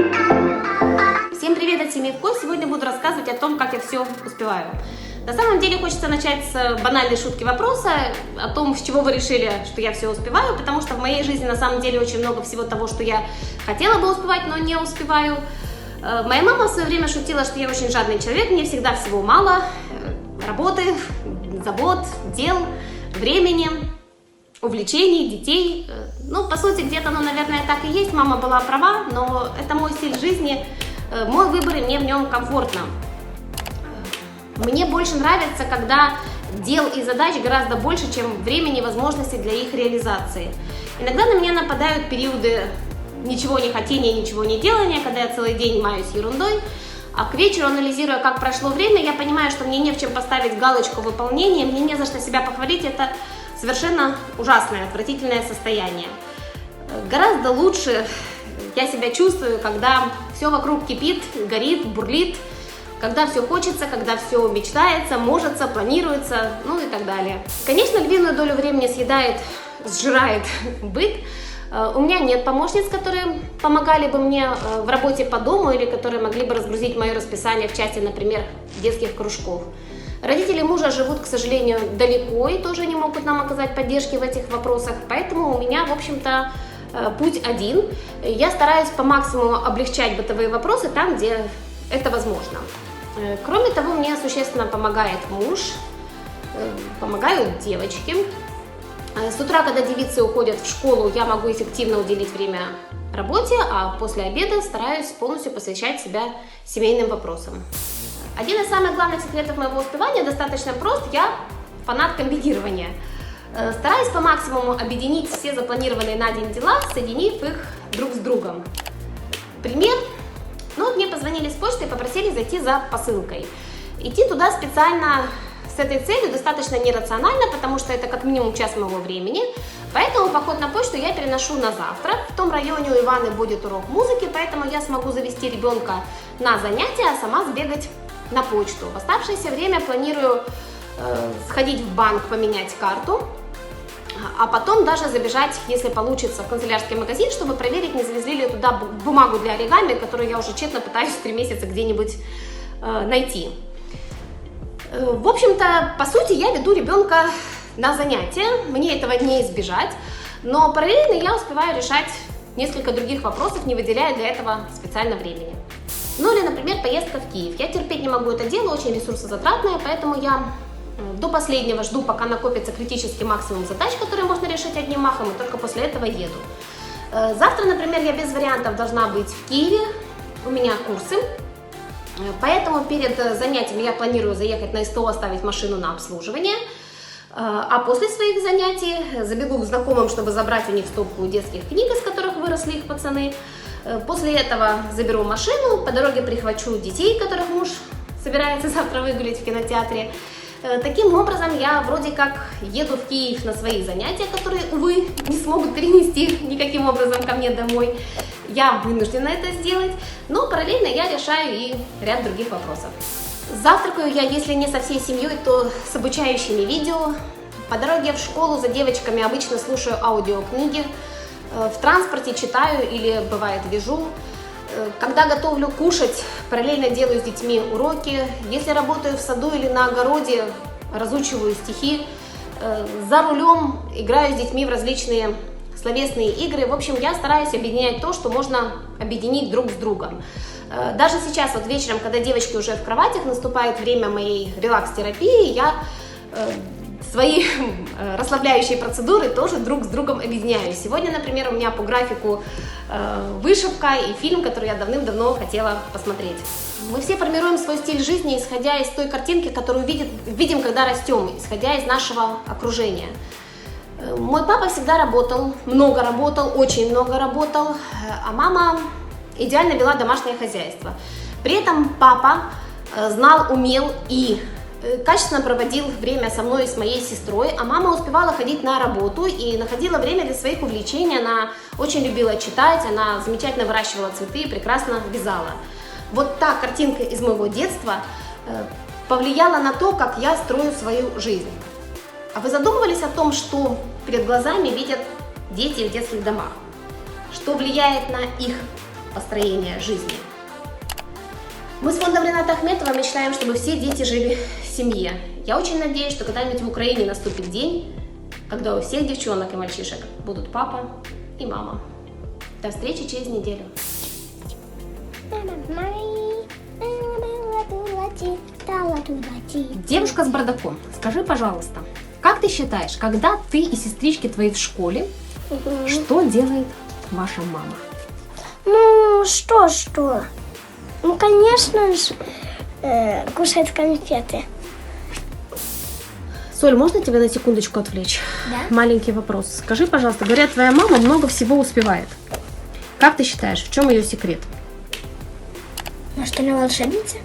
Всем привет от Семьи Вкус! Сегодня буду рассказывать о том, как я все успеваю. На самом деле хочется начать с банальной шутки вопроса о том, с чего вы решили, что я все успеваю, потому что в моей жизни на самом деле очень много всего того, что я хотела бы успевать, но не успеваю. Э, Моя мама в свое время шутила, что я очень жадный человек, мне всегда всего мало, э, работы, забот, дел, времени, увлечений, детей. Э, Ну, по сути, где-то, ну, наверное, так и есть, мама была права, но это мой стиль жизни, э, мой выбор, и мне в нем комфортно. Мне больше нравится, когда дел и задач гораздо больше, чем времени и возможностей для их реализации. Иногда на меня нападают периоды ничего не хотения, ничего не делания, когда я целый день маюсь ерундой, а к вечеру, анализируя, как прошло время, я понимаю, что мне не в чем поставить галочку выполнения, мне не за что себя похвалить, это совершенно ужасное, отвратительное состояние. Гораздо лучше я себя чувствую, когда все вокруг кипит, горит, бурлит, когда все хочется, когда все мечтается, можется, планируется, ну и так далее. Конечно, львиную долю времени съедает, сжирает быт. Э, У меня нет помощниц, которые помогали бы мне э, в работе по дому или которые могли бы разгрузить мое расписание в части, например, детских кружков. Родители мужа живут, к сожалению, далеко и тоже не могут нам оказать поддержки в этих вопросах, поэтому у меня, в общем-то, э, путь один. Я стараюсь по максимуму облегчать бытовые вопросы там, где это возможно. Э, Кроме того, мне существенно помогает муж, э, помогают девочки. С утра, когда девицы уходят в школу, я могу эффективно уделить время работе, а после обеда стараюсь полностью посвящать себя семейным вопросам. Один из самых главных секретов моего успевания достаточно прост. Я фанат комбинирования. Э, Стараюсь по максимуму объединить все запланированные на день дела, соединив их друг с другом. Пример. Ну мне позвонили с почты и попросили зайти за посылкой. Идти туда специально с этой целью достаточно нерационально, потому что это как минимум час моего времени. Поэтому поход на почту я переношу на завтра. В том районе у Иваны будет урок музыки, поэтому я смогу завести ребенка на занятия, а сама сбегать на почту. В оставшееся время планирую э, сходить в банк, поменять карту, а потом даже забежать, если получится, в канцелярский магазин, чтобы проверить, не завезли ли туда бу- бумагу для оригами, которую я уже тщетно пытаюсь три месяца где-нибудь э, найти. Э, В общем-то, по сути, я веду ребенка на занятия, мне этого не избежать, но параллельно я успеваю решать несколько других вопросов, не выделяя для этого специально времени. Ну или, например, поездка в Киев. Я терпеть не могу это дело, очень ресурсозатратное, поэтому я до последнего жду, пока накопится критический максимум задач, которые можно решить одним махом, и только после этого еду. Э, Завтра, например, я без вариантов должна быть в Киеве, у меня курсы, Э, Поэтому перед э, занятиями я планирую заехать на СТО, оставить машину на обслуживание. А после своих занятий забегу к знакомым, чтобы забрать у них стопку детских книг, из которых выросли их пацаны. Э, После этого заберу машину, по дороге прихвачу детей, которых муж собирается завтра выгулять в кинотеатре. Э, Таким образом, я вроде как еду в Киев на свои занятия, которые, увы, не смогут перенести никаким образом ко мне домой. Я вынуждена это сделать, но параллельно я решаю и ряд других вопросов. Завтракаю я, если не со всей семьей, то с обучающими видео. По дороге в школу за девочками обычно слушаю аудиокниги. Э, В транспорте читаю или, бывает, вяжу. Э, Когда готовлю кушать, параллельно делаю с детьми уроки. Если работаю в саду или на огороде, разучиваю стихи. Э, За рулем играю с детьми в различные словесные игры. В общем, я стараюсь объединять то, что можно объединить друг с другом. Даже сейчас, вот вечером, когда девочки уже в кроватях, наступает время моей релакс-терапии, я свои э, расслабляющие процедуры тоже друг с другом объединяю. Сегодня, например, у меня по графику э, вышивка и фильм, который я давным-давно хотела посмотреть. Мы все формируем свой стиль жизни, исходя из той картинки, которую видит, видим, когда растем, исходя из нашего окружения. Э, Мой папа всегда работал, много работал, очень много работал, а мама идеально вела домашнее хозяйство. При этом папа знал, умел и качественно проводил время со мной и с моей сестрой, а мама успевала ходить на работу и находила время для своих увлечений. Она очень любила читать, она замечательно выращивала цветы и прекрасно вязала. Вот та картинка из моего детства э, повлияла на то, как я строю свою жизнь. А вы задумывались о том, что перед глазами видят дети в детских домах? Что влияет на их построения жизни. Мы с фондом Рената Ахметова мечтаем, чтобы все дети жили в семье. Я очень надеюсь, что когда-нибудь в Украине наступит день, когда у всех девчонок и мальчишек будут папа и мама. До встречи через неделю. Девушка с бардаком, скажи, пожалуйста, как ты считаешь, когда ты и сестрички твои в школе, что делает ваша мама? Ну, что, что? Ну, конечно же, э, кушать конфеты. Соль, можно тебя на секундочку отвлечь? Да. Маленький вопрос. Скажи, пожалуйста, говорят, твоя мама много всего успевает. Как ты считаешь, в чем ее секрет? Может, она волшебница?